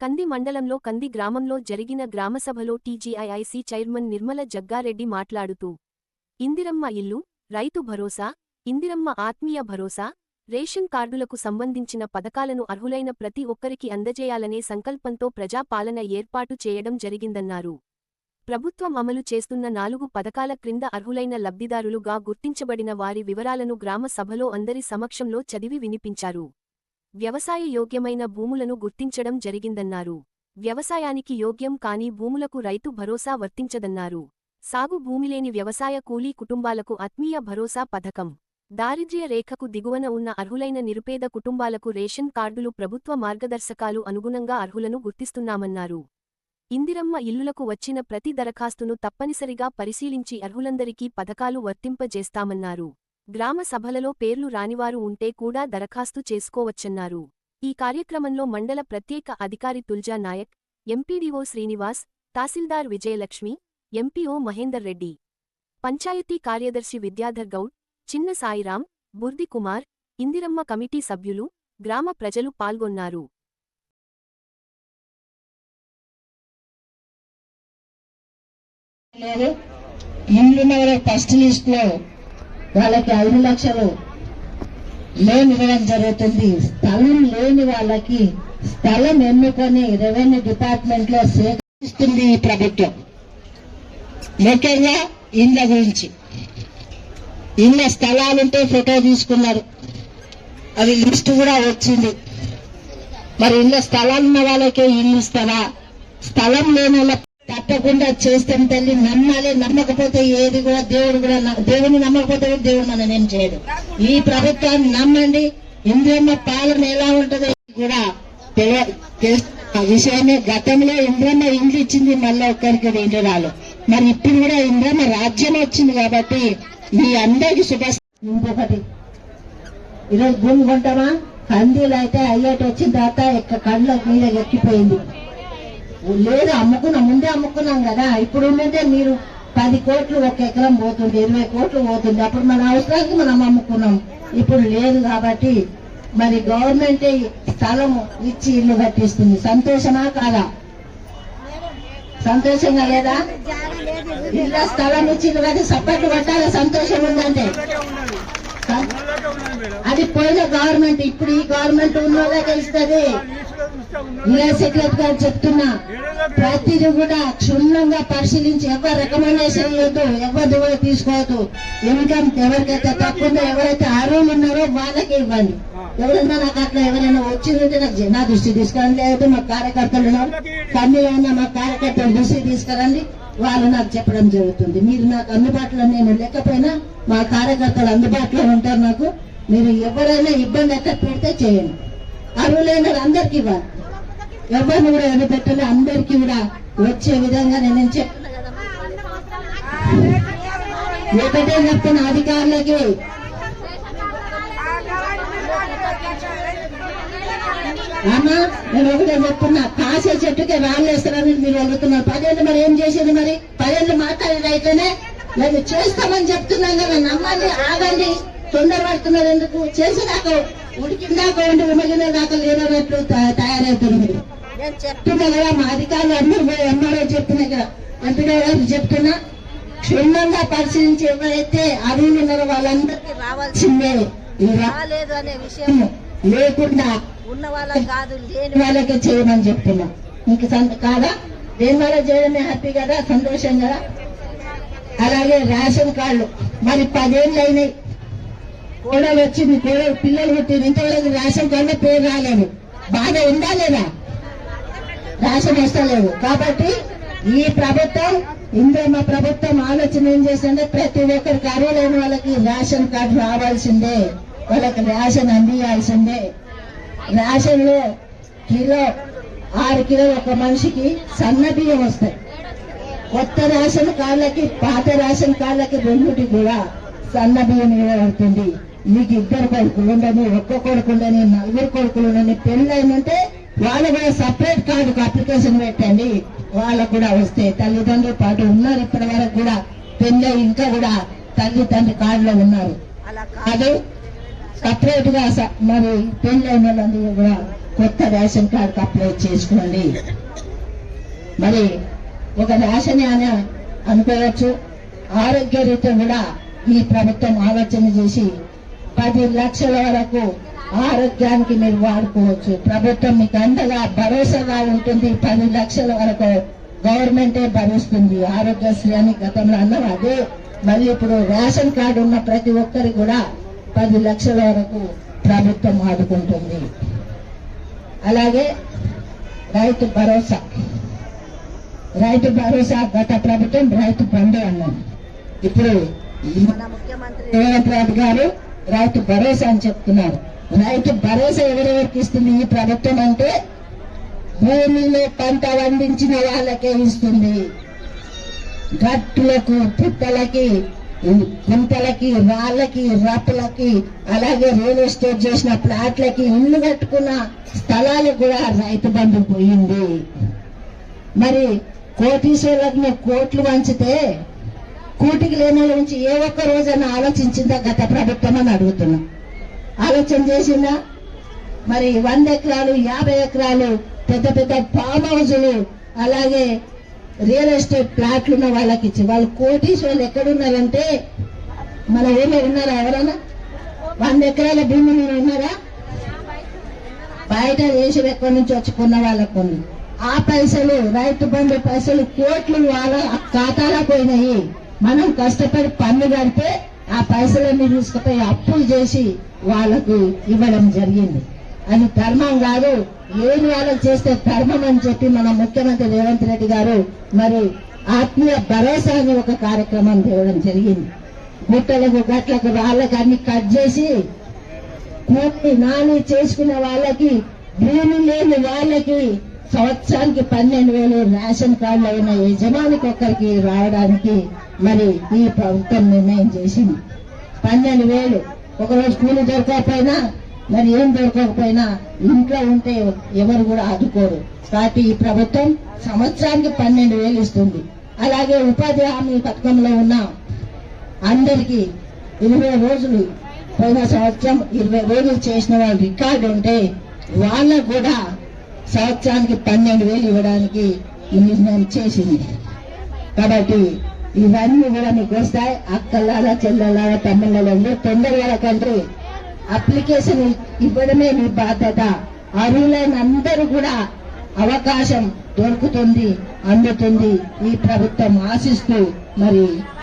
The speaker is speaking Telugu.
కంది మండలంలో కంది గ్రామంలో జరిగిన గ్రామసభలో టీజీఐఐసి చైర్మన్ నిర్మల జగ్గారెడ్డి మాట్లాడుతూ ఇందిరమ్మ ఇల్లు రైతు భరోసా ఇందిరమ్మ ఆత్మీయ భరోసా రేషన్ కార్డులకు సంబంధించిన పథకాలను అర్హులైన ప్రతి ఒక్కరికి అందజేయాలనే సంకల్పంతో ప్రజాపాలన ఏర్పాటు చేయడం జరిగిందన్నారు. ప్రభుత్వం అమలు చేస్తున్న నాలుగు పథకాల క్రింద అర్హులైన లబ్ధిదారులుగా గుర్తించబడిన వారి వివరాలను గ్రామ సభలో అందరి సమక్షంలో చదివి వినిపించారు. వ్యవసాయ యోగ్యమైన భూములను గుర్తించడం జరిగిందన్నారు. వ్యవసాయానికి యోగ్యం కాని భూములకు రైతు భరోసా వర్తించదన్నారు. సాగు భూమిలేని వ్యవసాయ కూలీ కుటుంబాలకు ఆత్మీయ భరోసా పథకం. దారిద్ర్య రేఖకు దిగువన ఉన్న అర్హులైన నిరుపేద కుటుంబాలకు రేషన్ కార్డులు ప్రభుత్వ మార్గదర్శకాలు అనుగుణంగా అర్హులను గుర్తిస్తున్నామన్నారు. ఇందిరమ్మ ఇల్లులకు వచ్చిన ప్రతి దరఖాస్తును తప్పనిసరిగా పరిశీలించి అర్హులందరికీ పథకాలు వర్తింపజేస్తామన్నారు. గ్రామ సభలలో పేర్లు రానివారు ఉంటే కూడా దరఖాస్తు చేసుకోవచ్చన్నారు. ఈ కార్యక్రమంలో మండల ప్రత్యేక అధికారి తుల్జా నాయక్ ఎంపీడీఓ శ్రీనివాస్ తహసీల్దార్ విజయలక్ష్మి ఎంపీఓ మహేందర్ రెడ్డి. పంచాయతీ కార్యదర్శి విద్యాధర్ గౌడ్ చిన్న సాయిరాం బుర్ది కుమార్ ఇందిరమ్మ కమిటీ సభ్యులు గ్రామ ప్రజలు పాల్గొన్నారు. ఇల్లున్న ఫస్ట్ లిస్ట్లో వాళ్ళకి ఐదు లక్షలు. లోన్ ఇవ్వడం జరుగుతుంది. స్థలం లేని వాళ్ళకి స్థలం ఎన్నుకొని రెవెన్యూ డిపార్ట్మెంట్లో సేకరిస్తుంది ఈ ప్రభుత్వం. ముఖ్యంగా ఇళ్ళ గురించి. ఇళ్ళ స్థలాలుంటే ఫోటో తీసుకున్నారు. అది లిస్ట్ కూడా వచ్చింది. మరి ఇళ్ళ స్థలాలున్న వాళ్ళకే ఇల్లు ఇస్తారా? స్థలం లేని వాళ్ళ తప్పకుండా చేస్తాం తల్లి. నమ్మాలి నమ్మకపోతే ఏది కూడా దేవుడు కూడా దేవుని నమ్మకపోతే దేవుడు మనం ఏం చేయడు. ఈ ప్రభుత్వాన్ని నమ్మండి. ఇంద్రమ్మ పాలన ఎలా ఉంటుందో కూడా తెల- విషయమే. గతంలో ఇంద్రమ్మ ఇండ్లు ఇచ్చింది మళ్ళీ ఒక్కరికి రెండు రాలు. మరి ఇప్పుడు కూడా ఇంద్రమ్మ రాజ్యం వచ్చింది కాబట్టి మీ అందరికి శుభ ఇంకొకటి. ఈరోజు భూమి కొంటామా? కందీలు అయితే అయ్యేటి వచ్చిన తర్వాత ఎక్క కళ్ళ మీద ఎక్కిపోయింది. లేదు అమ్ముకున్నాం ముందే అమ్ముకున్నాం కదా. ఇప్పుడు ఉన్నదే మీరు పది కోట్లు ఒక ఎకరం పోతుంది ఇరవై కోట్లు పోతుంది అప్పుడు మన అవసరానికి మనం అమ్ముకున్నాం. ఇప్పుడు లేదు కాబట్టి మరి గవర్నమెంట్ స్థలం ఇచ్చి ఇల్లు కట్టిస్తుంది. సంతోషమా కాదా? సంతోషంగా లేదా? ఇళ్ళ స్థలం ఇచ్చి ఇల్లు కట్టి సప్పట్లు కొట్టాలి సంతోషం ఉందంటే. అది పోయిన గవర్నమెంట్ ఇప్పుడు ఈ గవర్నమెంట్ ఉన్న వాళ్ళకే ఇస్తుంది. ఇలా సెక్రటరీ గారు చెప్తున్నా ప్రతిదీ కూడా క్షుణ్ణంగా పరిశీలించి ఎవరు రికమెండేషన్ లేదు ఎవరిది కూడా తీసుకోవద్దు. ఇన్కమ్ ఎవరికైతే తక్కువ ఎవరైతే అర్హులు ఉన్నారో వాళ్ళకి ఇవ్వండి. ఎవరైనా నాకు అట్లా ఎవరైనా వచ్చిందంటే నాకు నా దృష్టి తీసుకురండి లేకపోతే మా కార్యకర్తలు ఉన్నారు. కన్నీలో ఉన్న మా కార్యకర్తలు దృష్టి తీసుకురండి. వాళ్ళు నాకు చెప్పడం జరుగుతుంది. మీరు నాకు అందుబాటులో నేను లేకపోయినా మా కార్యకర్తలు అందుబాటులో ఉంటారు నాకు. మీరు ఎవరైనా ఇబ్బంది ఎక్కడ పెడితే చేయండి. అర్హులైన అందరికి ఇవ్వాలి. ఎవరిని కూడా వదిలిపెట్టాలి అందరికీ కూడా వచ్చే విధంగా నేను చెప్తున్నా ఒకటే చెప్తున్న అధికారులకి. అమ్మా నేను ఒకటే చెప్తున్నా కాసే చెట్టుకే రాళ్ళేస్తారని మీరు అడుగుతున్నారు పదేళ్ళు మరి ఏం చేసేది మరి? పదేళ్ళు మాట్లాడేది అయితేనే నేను చేస్తామని చెప్తున్నాం కదా నమ్మండి ఆగండి. తొందరపడుతున్నారు ఎందుకు? చేసేదాకా ఉడికిందాకా ఉండి ఉమగిన దాకా లేనట్లు తయారవుతున్నారు నేను చెప్తున్నా కదా మా అధికారులు అందరూ పోయి ఎంఆర్ఓ చెప్తున్నా కదా ఎంపీడో గారు చెప్తున్నా క్షుణ్ణంగా పరిశీలించి ఎవరైతే అరువులు ఉన్నారో వాళ్ళందరికీ రావాల్సిందే రాలేదు అనే విషయం లేకుండా ఉన్న వాళ్ళకి కాదు లేని వాళ్ళకే చేయమని చెప్తున్నా మీకు సంత కాదా దేని వల్ల చేయడమే హ్యాపీ కదా సంతోషం కదా అలాగే రేషన్ కార్డు మరి పదేళ్ళు అయినాయి కోడలు వచ్చింది కోడలు పిల్లలు పుట్టింది ఇంతవరకు రేషన్ కార్డులో పేరు రాలేదు బాధ ఉందా లేదా రేషన్ లేవు. కాబట్టి ఈ ప్రభుత్వం ఇంద్రమ్మ ప్రభుత్వం ఆలోచన ఏం చేసిందంటే ప్రతి ఒక్కరికి అర్హులైన వాళ్ళకి రేషన్ కార్డు రావాల్సిందే. వాళ్ళకి రేషన్ అందియాల్సిందే. రేషన్లో కిలో ఆరు కిలోలు ఒక మనిషికి సన్న బియ్యం వస్తాయి. కొత్త రేషన్ కార్డులకి పాత రేషన్ కార్డులకి రెండుటి కూడా సన్న బియ్యం ఇవ్వబడుతుంది మీకు ఇద్దరు కొడుకులు ఉండని ఒక్క కొడుకు ఉండని నలుగురు కొడుకులు ఉండని పెళ్ళైనంటే వాళ్ళు కూడా సపరేట్ కార్డుకు అప్లికేషన్ పెట్టండి. వాళ్ళకు కూడా వస్తాయి తల్లిదండ్రులు పాటు ఉన్నారు ఇప్పటి వరకు కూడా. పెళ్ళై ఇంకా కూడా తల్లిదండ్రి కార్డులో ఉన్నారు. అలా కాదు. సపరేట్గా మరి పెళ్ళైన వాళ్ళందరూ కూడా కొత్త రేషన్ కార్డుకి అప్లై చేసుకోండి. మరి ఒక రేషన్ అని అనుకోవచ్చు. ఆరోగ్య రీత్యా కూడా ఈ ప్రభుత్వం ఆలోచన చేసి పది లక్షల వరకు ఆరోగ్యానికి మీరు వాడుకోవచ్చు. ప్రభుత్వం మీకు అండగా భరోసాగా ఉంటుంది. పది లక్షల వరకు గవర్నమెంటే భరిస్తుంది. ఆరోగ్యశ్రీ అని గతంలో అన్నారు అదే మళ్ళీ ఇప్పుడు రేషన్ కార్డు ఉన్న ప్రతి ఒక్కరికి కూడా పది లక్షల వరకు ప్రభుత్వం ఆదుకుంటుంది. అలాగే రైతు భరోసా. రైతు భరోసా గత ప్రభుత్వం రైతు బంధు అన్నాం. ఇప్పుడు మన ముఖ్యమంత్రి రేవంత్ రెడ్డి గారు రైతు భరోసా అని చెప్తున్నారు. రైతు భరోసా ఎవరెవరికి ఇస్తుంది ఈ ప్రభుత్వం అంటే భూమిలో పంట పండించిన వాళ్ళకే ఇస్తుంది. గట్టులకు పుట్టలకి గుంతలకి రాళ్ళకి రప్పులకి అలాగే రియల్ ఎస్టేట్ చేసిన ప్లాట్లకి ఇల్లు కట్టుకున్న స్థలాలకు కూడా రైతు బంధు పోయింది. మరి కోటీశ్వరులకు కోట్లు వంచితే కూటికి లేని నుంచి ఏ ఒక్క రోజైనా ఆలోచించిందా గత ప్రభుత్వం అని అడుగుతున్నాం. ఆలోచన చేసిందా మరి వంద ఎకరాలు యాభై ఎకరాలు పెద్ద పెద్ద ఫామ్ హౌజులు అలాగే రియల్ ఎస్టేట్ ప్లాట్లు ఉన్న వాళ్ళకి ఇచ్చి వాళ్ళు కోటీశ్వరులు ఎక్కడున్నారంటే మన ఊళ్ళో ఉన్నారా ఎవరైనా వంద ఎకరాల భూమి మీద ఉన్నారా? బయట దేశం ఎక్కడి నుంచి వచ్చుకున్న వాళ్ళకు ఉంది ఆ పైసలు రైతు బంధు పైసలు కోట్లు వాళ్ళ ఖాతాలో పోయినాయి. మనం కష్టపడి పన్ను కడితే ఆ పైసలన్నీ తీసుకుపోయి అప్పులు చేసి వాళ్ళకు ఇవ్వడం జరిగింది. అది ధర్మం కాదు ఏది వాళ్ళకి చేస్తే ధర్మం అని చెప్పి మన ముఖ్యమంత్రి రేవంత్ రెడ్డి గారు మరి ఆత్మీయ భరోసా అని ఒక కార్యక్రమం తేవడం జరిగింది. గుట్టలకు గట్లకు వాళ్ళకి అన్ని కట్ చేసి కూలి నాని చేసుకునే వాళ్ళకి భూమి లేని వాళ్ళకి సంవత్సరానికి పన్నెండు వేలు రేషన్ కార్డులు అయిన యజమానికి ఒక్కరికి రావడానికి మరి ఈ ప్రభుత్వం నిర్ణయం చేసింది. పన్నెండు వేలు. ఒకరోజు కూలి దొరకకపోయినా మరి ఏం దొరకకపోయినా ఇంట్లో ఉంటే ఎవరు కూడా ఆదుకోరు. కాబట్టి ఈ ప్రభుత్వం సంవత్సరానికి పన్నెండు వేలు ఇస్తుంది. అలాగే ఉపాధి హామీ పథకంలో ఉన్న అందరికి ఇరవై రోజులు పోయిన సంవత్సరం ఇరవై రోజులు చేసిన వాళ్ళ రికార్డు ఉంటే వాళ్ళకు కూడా సంవత్సరానికి పన్నెండు వేలు ఇవ్వడానికి ఈ నిర్ణయం చేసింది. కాబట్టి ఇవన్నీ కూడా మీకు వస్తాయి అక్కలారా చెల్లెలారా తమ్ముళ్ళలో తొందరగా కంట్రీ అప్లికేషన్ ఇవ్వడమే మీ బాధ్యత. అర్హులైన అందరూ కూడా అవకాశం దొరుకుతుంది అందుతుంది ఈ ప్రభుత్వం ఆశిస్తూ మరి